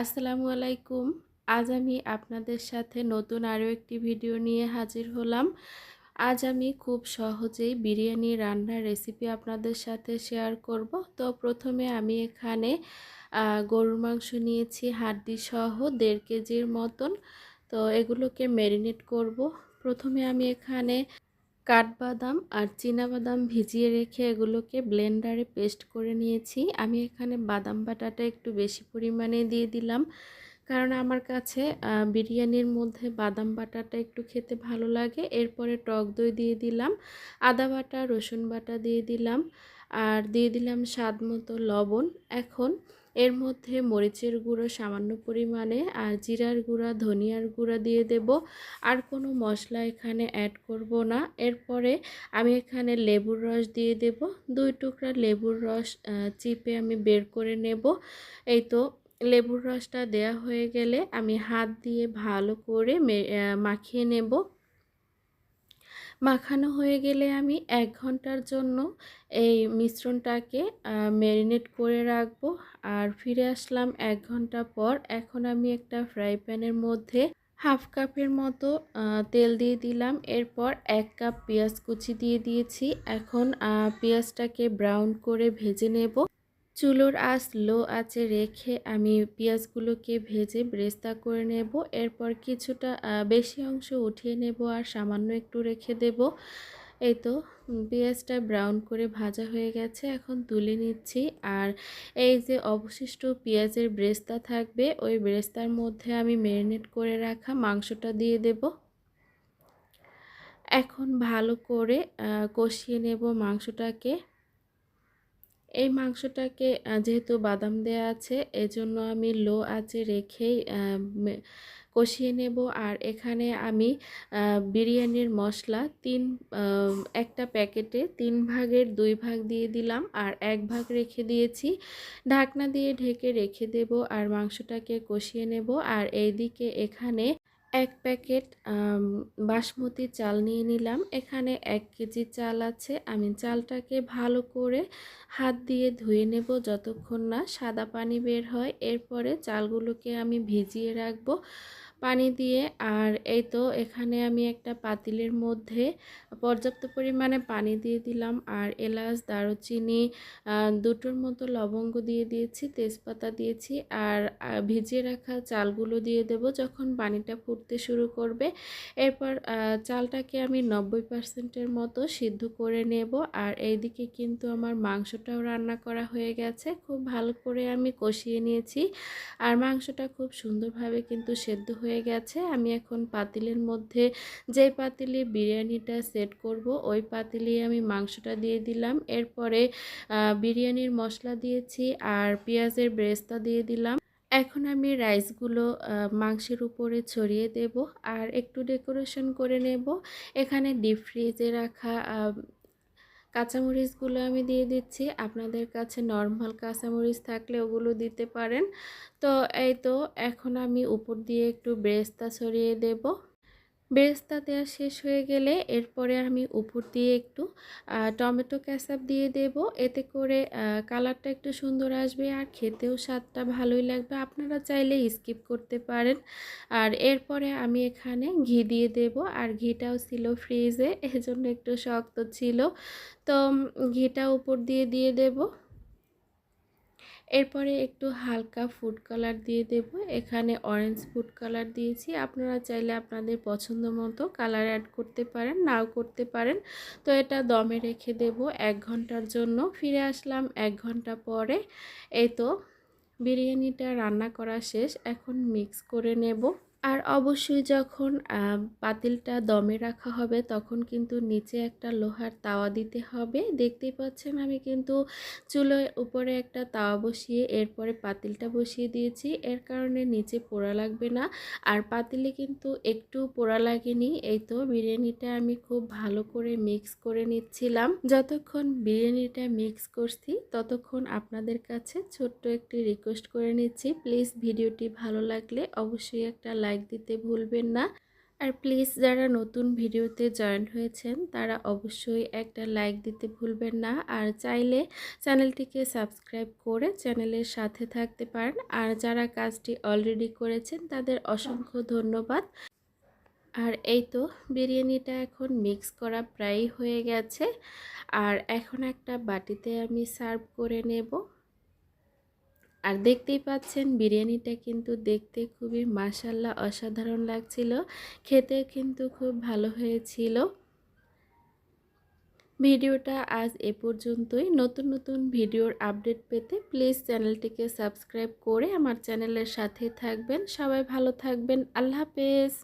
আসসালামু আলাইকুম। আজ আমি আপনাদের সাথে নতুন আরও একটি ভিডিও নিয়ে হাজির হলাম। আজ আমি খুব সহজেই বিরিয়ানি রান্নার রেসিপি আপনাদের সাথে শেয়ার করব। তো প্রথমে আমি এখানে গরুর মাংস নিয়েছি হাড্ডি সহ দেড় কেজির মতন। তো এগুলোকে ম্যারিনেট করব। প্রথমে আমি এখানে কাঠবাদাম আর বাদাম ভিজিয়ে রেখে এগুলোকে ব্লেন্ডারে পেস্ট করে নিয়েছি। আমি এখানে বাদাম বাটাটা একটু বেশি পরিমাণে দিয়ে দিলাম। কারণ আমার কাছে বিরিয়ানির মধ্যে বাদাম বাটাটা একটু খেতে ভালো লাগে। এরপরে টক দই দিয়ে দিলাম, আদা বাটা, রসুন বাটা দিয়ে দিলাম। আর দিয়ে দিলাম স্বাদ মতো লবণ। এখন এর মধ্যে মরিচের গুঁড়ো সামান্য পরিমাণে আর জিরার গুঁড়া, ধনিয়ার গুঁড়া দিয়ে দেব। আর কোনো মশলা এখানে অ্যাড করব না। এরপরে আমি এখানে লেবুর রস দিয়ে দেব। দুই টুকরা লেবুর রস চিপে আমি বের করে নেব। এই তো লেবুর রসটা দেয়া হয়ে গেলে আমি হাত দিয়ে ভালো করে মাখিয়ে নেব। মাখানো হয়ে গেলে আমি এক ঘণ্টার জন্য এই মিশ্রণটাকে ম্যারিনেট করে রাখব। আর ফিরে আসলাম এক ঘণ্টা পর। এখন আমি একটা ফ্রাই প্যানের মধ্যে হাফ কাপের মতো তেল দিয়ে দিলাম। এরপর এক কাপ পেঁয়াজ কুচি দিয়ে দিয়েছি। এখন পেঁয়াজটাকে ব্রাউন করে ভেজে নেব। চুলোর আঁচ লো আঁচে রেখে আমি পেঁয়াজগুলোকে ভেজে ব্রেস্তা করে নেব। এরপর কিছুটা বেশি অংশ উঠিয়ে নেব আর সামান্য একটু রেখে দেব। এই তো পেঁয়াজটা ব্রাউন করে ভাজা হয়ে গেছে। এখন তুলে নিচ্ছি। আর এই যে অবশিষ্ট পেঁয়াজের ব্রেস্তা থাকবে, ওই ব্রেস্তার মধ্যে আমি ম্যারিনেট করে রাখা মাংসটা দিয়ে দেব। এখন ভালো করে কষিয়ে নেব মাংসটাকে। এই মাংসটাকে যেহেতু বাদাম দেয়া আছে, এজন্য আমি লো আঁচে রেখেই কষিয়ে নেব। আর এখানে আমি বিরিয়ানির মশলা তিন একটা প্যাকেটে তিন ভাগের দুই ভাগ দিয়ে দিলাম। আর এক ভাগ রেখে দিয়েছি। ঢাকনা দিয়ে ঢেকে রেখে দেব। আর মাংসটাকে কষিয়ে নেব। আর এইদিকে এখানে এক প্যাকেট বাসমতি চাল নিয়ে নিলাম। এখানে এক কেজি চাল আছে। আমি চালটাকে ভালো করে হাত দিয়ে ধুয়ে নেব যতক্ষণ না সাদা পানি বের হয়। এরপরে চালগুলোকে আমি ভিজিয়ে রাখব। পানি দিয়ে। আর এই তো এখানে আমি একটা পাতিলের মধ্যে পর্যাপ্ত পরিমাণে পানি দিয়ে দিলাম। আর এলাচ, দারুচিনি দুটোর মতো লবঙ্গ দিয়ে দিয়েছি, তেজপাতা দিয়েছি। আর ভিজিয়ে রাখা চালগুলো দিয়ে দেব যখন পানিটা ফুটতে শুরু করবে। এরপর চালটাকে আমি নব্বই পার্সেন্টের মতো সিদ্ধ করে নেব। আর এইদিকে কিন্তু আমার মাংসটাও রান্না করা হয়ে গেছে। খুব ভালো করে আমি কষিয়ে নিয়েছি। আর মাংসটা খুব সুন্দরভাবে কিন্তু সেদ্ধ হয়ে হয়ে গেছে। আমি এখন পাতিলের মধ্যে যে পাতিলে বিরিয়ানিটা সেট করব, ওই পাতিলে আমি মাংসটা দিয়ে দিলাম। এরপরে বিরিয়ানির মশলা দিয়েছি আর পেঁয়াজের ব্রেস্তা দিয়ে দিলাম। এখন আমি রাইসগুলো মাংসের উপরে ছড়িয়ে দেব আর একটু ডেকোরেশন করে নেব। এখানে ডিপ ফ্রিজে রাখা কাঁচামরিচগুলো আমি দিয়ে দিচ্ছি। আপনাদের কাছে নর্মাল কাঁচামরিচ থাকলে ওগুলো দিতে পারেন। তো এই তো, এখন আমি উপর দিয়ে একটু ব্রেস্তা ছড়িয়ে দেব। বেরেস্তা দেওয়া শেষ হয়ে গেলে এরপরে আমি উপর দিয়ে একটু টমেটো ক্যাসাপ দিয়ে দেব। এতে করে কালারটা একটু সুন্দর আসবে আর খেতেও স্বাদটা ভালোই লাগবে। আপনারা চাইলে স্কিপ করতে পারেন। আর এরপরে আমি এখানে ঘি দিয়ে দেব। আর ঘিটাও ছিল ফ্রিজে, এজন্য একটু শক্ত ছিল। তো ঘিটা উপর দিয়ে দিয়ে দেবো। এরপরে একটু হালকা ফুড কালার দিয়ে দেব। এখানে অরেঞ্জ ফুড কালার দিয়েছি। আপনারা চাইলে আপনাদের পছন্দ মতো কালার অ্যাড করতে পারেন, নাও করতে পারেন। তো এটা দমে রেখে দেব এক ঘণ্টার জন্য। ফিরে আসলাম এক ঘণ্টা পরে। এই তো, বিরিয়ানিটা রান্না করা শেষ। এখন মিক্স করে নেব। আর অবশ্যই যখন পাতিলটা দমে রাখা হবে তখন কিন্তু নিচে একটা লোহার তাওয়া দিতে হবে। দেখতেই পাচ্ছেন আমি কিন্তু চুলোর উপরে একটা তাওয়া বসিয়ে এরপরে পাতিলটা বসিয়ে দিয়েছি। এর কারণে নিচে পোড়া লাগবে না। আর পাতিলে কিন্তু একটু পোড়া লাগেনি। এই তো বিরিয়ানিটা আমি খুব ভালো করে মিক্স করে নিচ্ছিলাম। যতক্ষণ বিরিয়ানিটা মিক্স করছি ততক্ষণ আপনাদের কাছে ছোট্ট একটি রিকোয়েস্ট করে নিচ্ছি। প্লিজ ভিডিওটি ভালো লাগলে অবশ্যই একটা লাইক দিতে ভুলবেন না। আর প্লিজ যারা নতুন ভিডিওতে জয়েন হয়েছেন, তারা অবশ্যই একটা লাইক দিতে ভুলবেন না। আর চাইলে চ্যানেলটিকে সাবস্ক্রাইব করে চ্যানেলের সাথে থাকতে পারেন। আর যারা কাজটি অলরেডি করেছেন, তাদের অসংখ্য ধন্যবাদ। আর এই তো বিরিয়ানিটা এখন মিক্স করা প্রায় হয়ে গেছে। আর এখন একটা বাটিতে আমি সার্ভ করে নেব। আর দেখতেই পাচ্ছেন বিরিয়ানিটা কিন্তু দেখতে খুবই মাসাল্লা অসাধারণ লাগছিল। খেতে কিন্তু খুব ভালো হয়েছিল। ভিডিওটা আজ এ পর্যন্তই। নতুন নতুন ভিডিওর আপডেট পেতে প্লিজ চ্যানেলটিকে সাবস্ক্রাইব করে আমার চ্যানেলের সাথে থাকবেন। সবাই ভালো থাকবেন। আল্লাহ হাফেজ।